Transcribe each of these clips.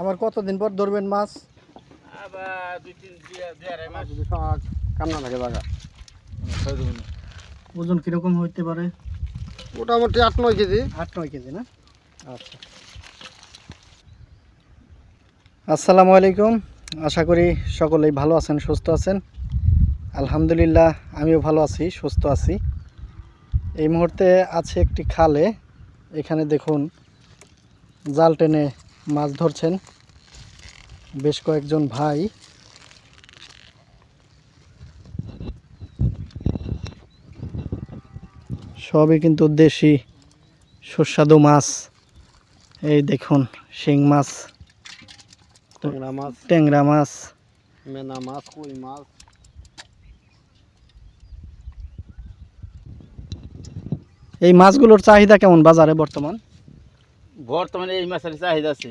আবার কতদিন পর ধরবেন মাছ? আবার দুই তিন মাস কান্না থাকে জায়গা ওজন কীরকম হইতে পারে? মোটামুটি আট নয় কেজি। আট নয় কেজি না? আচ্ছা। আসসালামু আলাইকুম। আশা করি সকলেই ভালো আছেন সুস্থ আছেন। আলহামদুলিল্লাহ আমিও ভালো আছি সুস্থ আছি। এই মুহূর্তে আছে একটি খালে। এখানে দেখুন জাল টেনে মাছ ধরছেন। বেশ কয়েকজন ভাই। সবই কিন্তু দেশি সুস্বাদু মাছ। এই দেখুন শিং মাছ ট্যাংরা মাছ। ট্যাংরা মাছ। মেনা মাছ কই মাছ। এই মাছগুলোর চাহিদা কেমন বাজারে বর্তমান? বর্তমানে এই মাছের চাহিদা আছে।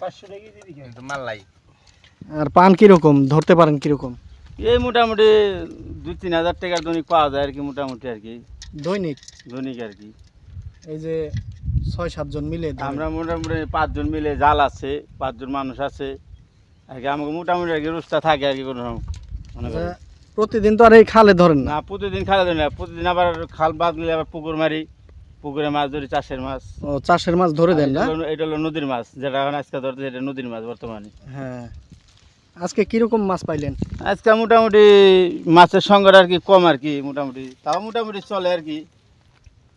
পাঁচশো টাকা মাল্লাই আর পান কীরকম? ধরতে পারেন কীরকম? এই মোটামুটি দুই তিন হাজার টাকার দৈনিক পাওয়া যায় আর কি মোটামুটি আর কি। দৈনিক? দৈনিক আর কি। এই যে ছয় সাতজন মিলে আমরা মোটামুটি পাঁচজন মিলে জাল আছে পাঁচজন মানুষ আছে। আর কি আমাকে মোটামুটি আর কি রোজটা থাকে আর কি কোনো রকম মনে আচ্ছা, প্রতিদিন তো আর এই খালে ধরেন না? প্রতিদিন খালে যায় না প্রতিদিন আবার খাল বাদ গেলে আবার পুকুর মারি। পুকুরে মাছ ধরি চাষের মাছ। ও চাষের মাছ ধরে দেন না? এটা হলো- নদীর মাছ যেটা এখন আজকে ধরতে এটা নদীর মাছ বর্তমানে। হ্যাঁ। আজকে কীরকম মাছ পাইলেন? আজকে মোটামুটি মাছের সংখ্যাটা আর কি কম আর কি মোটামুটি। তাও মোটামুটি চলে আর কি।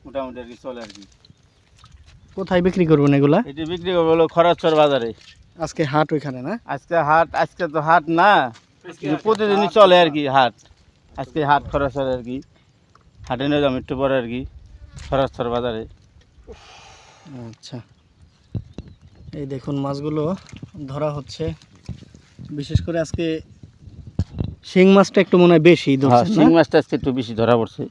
মোটামুটি আর কি চলে আর কি। কোথায় বিক্রি করবেন এগুলা? এটি বিক্রি করব হলো খরচর বাজারে। আজকে হাট ওইখানে না? আজকে হাট আজকে তো হাট না প্রতিদিনই চলে আর কি হাট। আজকে হাট খরচর আর কি। হাটে নিয়ে যাব একটু পরে আর কি। খরচর বাজারে। আচ্ছা। এই দেখুন মাছগুলো ধরা হচ্ছে। বিশেষ করে আজকে শিং মাছটা একটু মনে হয় বেশি হ্যাঁ ধরছেন শিং মাছটা আজকে একটু বেশি ধরা পড়ছে।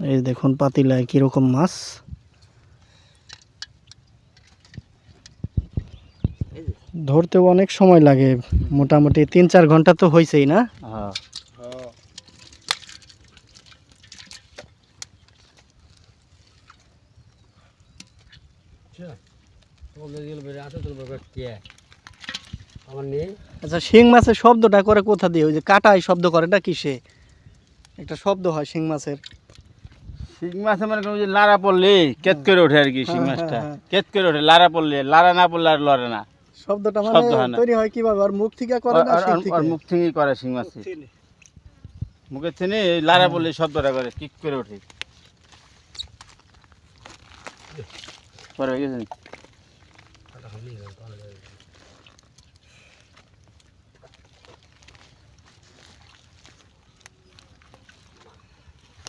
এই দেখুন পাতিলায় কীরকম মাছ। ধরতেও অনেক সময় লাগে। মোটামুটি তিন চার ঘণ্টা তো হয়েছেই না? হ্যাঁ। আচ্ছা শিং মাছের শব্দটা করে কোথা দিয়ে? ওই যে কাটাই শব্দ করে এটা কিসে? একটা শব্দ হয় শিং মাছের। শিং মাছে মানে কোনো যে লারা পড়লে কেত করে ওঠে আর কি শিং হ্যাঁ, মাছটা। হ্যাঁ, হ্যাঁ। কেত করে ওঠে? লারা পড়লে লারা না পড়লে আর লড়ে না। শব্দটা মানে তৈরি হয় কীভাবে? আর মুখ থেকে করে না শিং থেকে? আর মুখ থেকেই করে শিং মাছ মুখের থেকে এই লারা পড়লে শব্দটা করে কিক করে ওঠে। পরে হয়ে গেছে?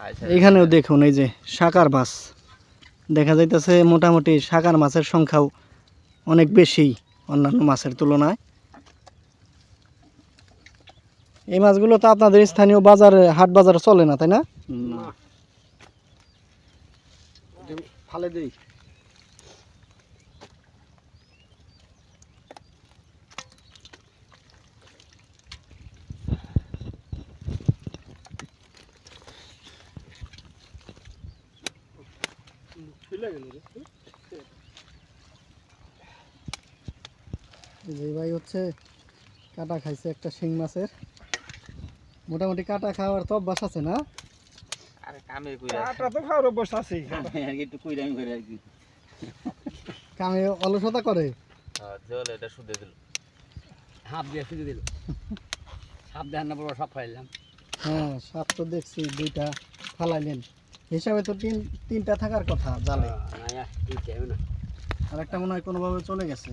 আচ্ছা। দেখুন এই যে শাকার মাছ। দেখা যাইতেছে মোটামুটি শাকার মাছের সংখ্যাও অনেক বেশি অন্যান্য মাছের তুলনায়। এই মাছগুলো তো আপনাদের স্থানীয় বাজারে হাট বাজারে চলে না তাই না? না। ফালে দেই। এই যে ভাই হচ্ছে কাটা খাইছে একটা শিং মাছের। মোটামুটি কাটা খাওয়ার তো অভ্যাস আছে না? আরে কামে কইরা আটা তো খাওয়ার অভ্যাস আছে আর কি একটু কইরাম করে কি। কামে অলসতা করে? হ্যাঁ জল এটা শুধু দিল। হাফ দিয়ে শুধু দিল। হাফ দেখান না পড়ব সব খাইলাম হ্যাঁ সাপ তো দেখছি দুইটা ফালাইলেন। হিসাবে তো তিন তিনটা থাকার কথা জালে। না আর একটা মনে হয় কোনোভাবে চলে গেছে।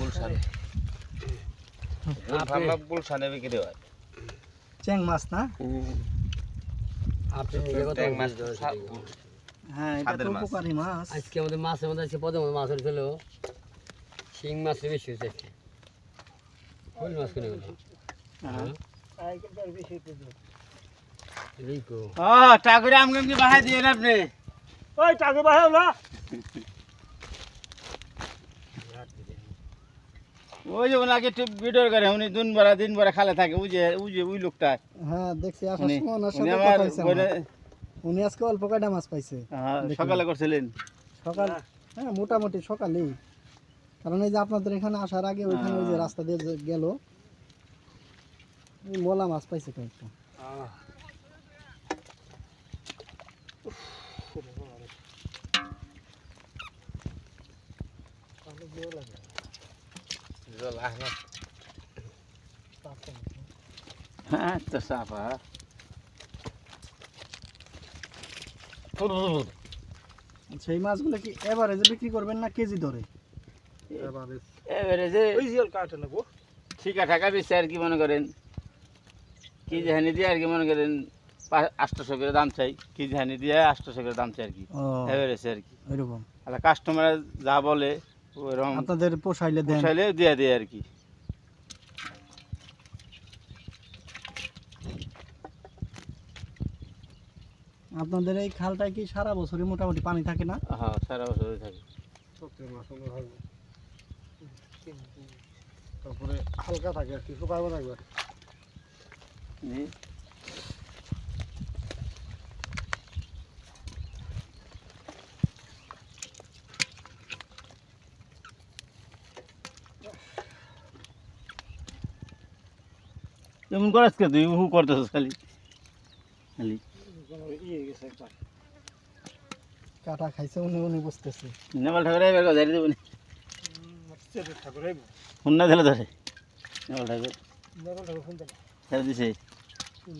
গুলশান। আপনি গুলশানে বিক্রি হয়। চ্যাং মাছ না? আপনি ট্যাং মাছ হ্যাঁ এটা তো উপকারী মাছ। আজকে আমাদের মাছের মধ্যে মাছ হয়েছিল শিং মাছ বেশি হয়েছে আজকে। কোন মাছ কিনে গেল হ্যাঁ। রিকো ও টাকুরে আমগাম বাহাই দিয়ে আপনি। ওই টাকা বাহাও না ওই যে ওনাকে একটু ভিডিও করে উনি দিন ভরা দিন ভরা খালে থাকে ওই যে ওই যে ওই লোকটা। হ্যাঁ দেখছি আসার সময় ওনার সাথে আমার কথা হয়েছে উনি আজকে অল্প কয়টা মাছ পাইছে? হ্যাঁ, সকালে করছিলেন। সকাল হ্যাঁ মোটামুটি সকালেই। কারণ এই যে আপনাদের এখানে আসার আগে ওইখানে ওই যে হ্যাঁ। রাস্তা দিয়ে গেল মলা মাছ পাইছে কয়েকটা। হ্যাঁ তো সাফা আচ্ছা এই মাছগুলো কি এভারেজে বিক্রি করবেন না কেজি ধরে ঠিকা ঠাকা বেশি আর কি মনে করেন কি জাহানি দিয়ে আর কি মনে করেন? আটশোশো করে দাম চাই কি জাহানি দিয়ে আটশোশো করে দাম চাই। আর কি এবারে আর কি আর কাস্টমার যা বলে ওরকম আপনাদের পোষাইলে দেন। পোষাইলে দিয়ে দেয় আর কি। আপনাদের এই খালটায় কি সারা বছরই মোটামুটি পানি থাকে না? হ্যাঁ সারা বছর থাকে। তারপরে হালকা থাকে আর কি শুকাবো না একবার। জি। এমন করাস কে তুই হু করতেছিস খালি? খালি। কাটা খাইছে উনি উনি বসতেছে নেবাল ঠাকুর এবার কথা দেবো না। ঠাকুর আইব ফোন না দিলে ধরে। নেপাল ঠাকুর। নেবাল ঠাকুর ফোন দিলে। ছেড়ে দিছে। ফোন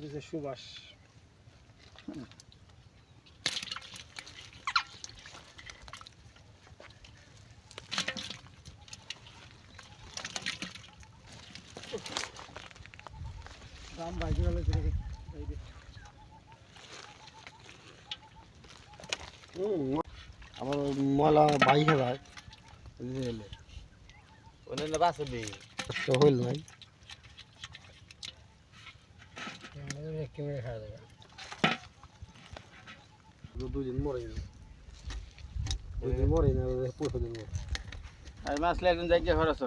দাম বাইকে গেলে আমার ময়লা বাইক যায় অন্যান্য বাসে দিই তো হইল নাই। কেমন খাওয়া যাবে দুদিন মরে গেল দুদিন মরে না পরশু দিন মরে। আর মাছ লাগলে যাই গিয়ে খরচ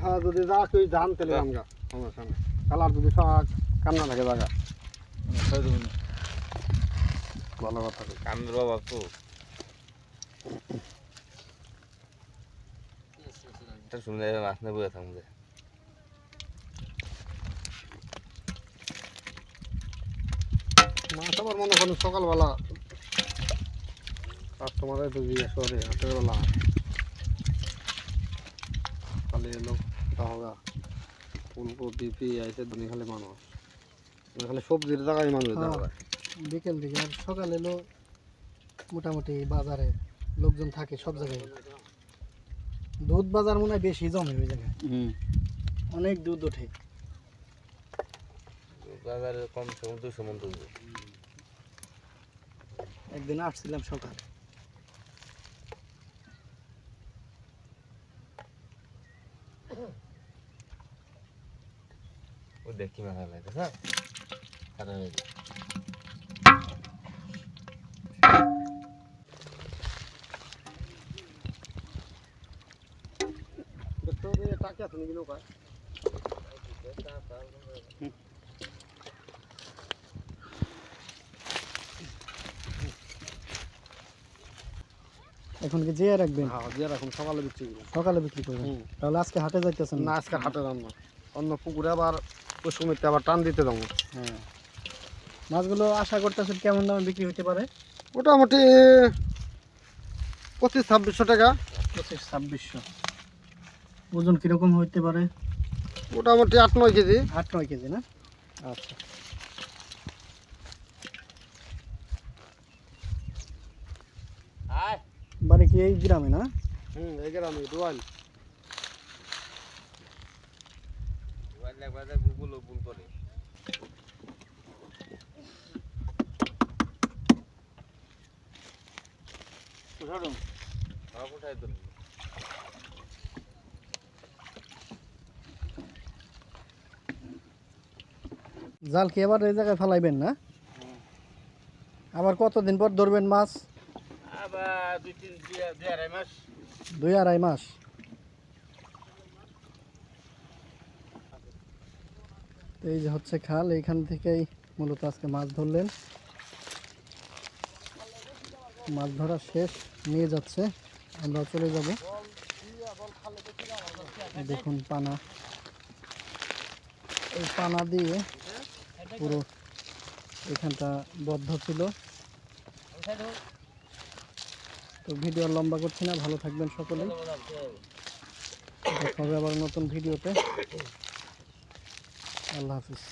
হ্যাঁ যদি যা তুই ধান তেলে আমগা আমার সামনে। কালার যদি সব কান্না থাকে জায়গা ভালো কথা। কামের অভাব তো। শুনে মাছ নেব থাকবে মাছ আবার মনে করেন সকালবেলা। কাস্টমারে তো জিজ্ঞেস করে হাতের বেলা। খালি এলো তাহলে ফুলকপি পেঁয়াজ ধনে খালি মানুষ। মানে খালি সবজির জায়গায় মানুষ হ্যাঁ। বিকেল দিকে আর সকাল এলো মোটামুটি বাজারে লোকজন থাকে সব জায়গায়। দুধ বাজার মনে হয় বেশি জমে ওই জায়গায়। অনেক দুধ ওঠে। বাজারে কম সে কম দুশো মন তুলবে একদিন আসছিলাম সকাল। ও দেখি মাথা লাগে হ্যাঁ খারাপ হয়ে যায় টাকা আছে নাকি নৌকায় এখন কি যেয়ে রাখবেন? হ্যাঁ দিয়ে রাখুন সকালে বিক্রি করুন সকালে বিক্রি করবেন? হুম। তাহলে আজকে হাটে যাইতেছেন না? আজকে হাটে রান্না অন্য পুকুরে আবার ওই সময়তে আবার টান দিতে দেবো। হ্যাঁ। মাছগুলো আশা করতেছেন কেমন দামে বিক্রি হতে পারে? মোটামুটি পঁচিশ ছাব্বিশশো টাকা। পঁচিশ ছাব্বিশশো। ওজন কীরকম হইতে পারে? মোটামুটি আট নয় কেজি। আট নয় কেজি না? আচ্ছা। বাড়ি কি এই গ্রামে না? হুম এই গ্রামে ভুল করে। জাল কি এবার এই জায়গায় ফেলাইবেন না? আবার কতদিন পর ধরবেন মাছ? আবার দুই তিন দুই দুই আড়াই মাস। দুই আড়াই মাস। তো এই যে হচ্ছে খাল এইখান থেকেই মূলত আজকে মাছ ধরলেন। মাছ ধরা শেষ, নিয়ে যাচ্ছে। আমরা চলে যাব। দেখুন পানা। এই পানা দিয়ে পুরো এখানটা বদ্ধ ছিল। তো ভিডিও লম্বা করছি না, ভালো থাকবেন সকলেই। দেখা হবে আবার নতুন ভিডিওতে। আল্লাহ হাফিজ।